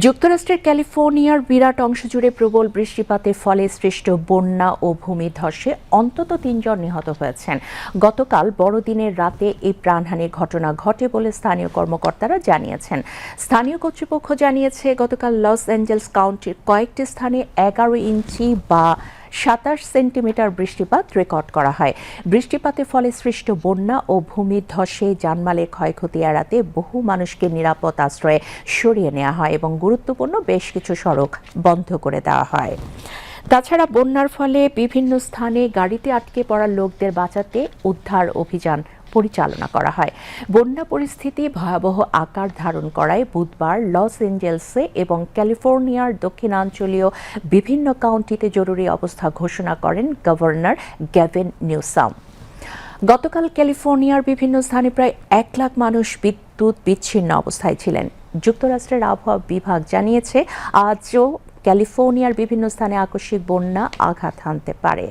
যুক্তরাষ্ট্রের ক্যালিফোর্নিয়ার বিরাট অংশ জুড়ে প্রবল বৃষ্টিপাতের ফলে সৃষ্ট বন্যা ও ভূমিধসে অন্তত তিনজন নিহত হয়েছেন। গতকাল বড়দিনের রাতে এই প্রাণহানির ঘটনা ঘটে বলে স্থানীয় কর্মকর্তারা জানিয়েছেন। স্থানীয় কর্তৃপক্ষ জানিয়েছে, গতকাল লস অ্যাঞ্জেলস কাউন্টির কয়েকটি স্থানে এগারো ইঞ্চি বা সাতাশ সেন্টিমিটার বৃষ্টিপাত রেকর্ড করা হয়। বৃষ্টিপাতের ফলে সৃষ্ট বন্যা ও ভূমিধসে জানমালের ক্ষয়ক্ষতি এড়াতে বহু মানুষকে নিরাপদ আশ্রয়ে সরিয়ে নেওয়া হয় এবং গুরুত্বপূর্ণ বেশ কিছু সড়ক বন্ধ করে দেওয়া হয়। তাছাড়া বন্যার ফলে বিভিন্ন স্থানে গাড়িতে আটকে পড়া লোকদের বাঁচাতে উদ্ধার অভিযান পরিচালনা করা হয়। বন্যা পরিস্থিতি ভয়াবহ আকার ধারণ করায় বুধবার লস এঞ্জেলসে এবং ক্যালিফোর্নিয়ার দক্ষিণাঞ্চলীয় বিভিন্ন কাউন্টিতে জরুরি অবস্থা ঘোষণা করেন গভর্নর গ্যাভেন নিউসাম। গতকাল ক্যালিফোর্নিয়ার বিভিন্ন স্থানে প্রায় এক লাখ মানুষ বিদ্যুৎ বিচ্ছিন্ন অবস্থায় ছিলেন। যুক্তরাষ্ট্রের আবহাওয়া বিভাগ জানিয়েছে, আজও ক্যালিফোর্নিয়ার বিভিন্ন স্থানে আকস্মিক বন্যা আঘাত হানতে পারে।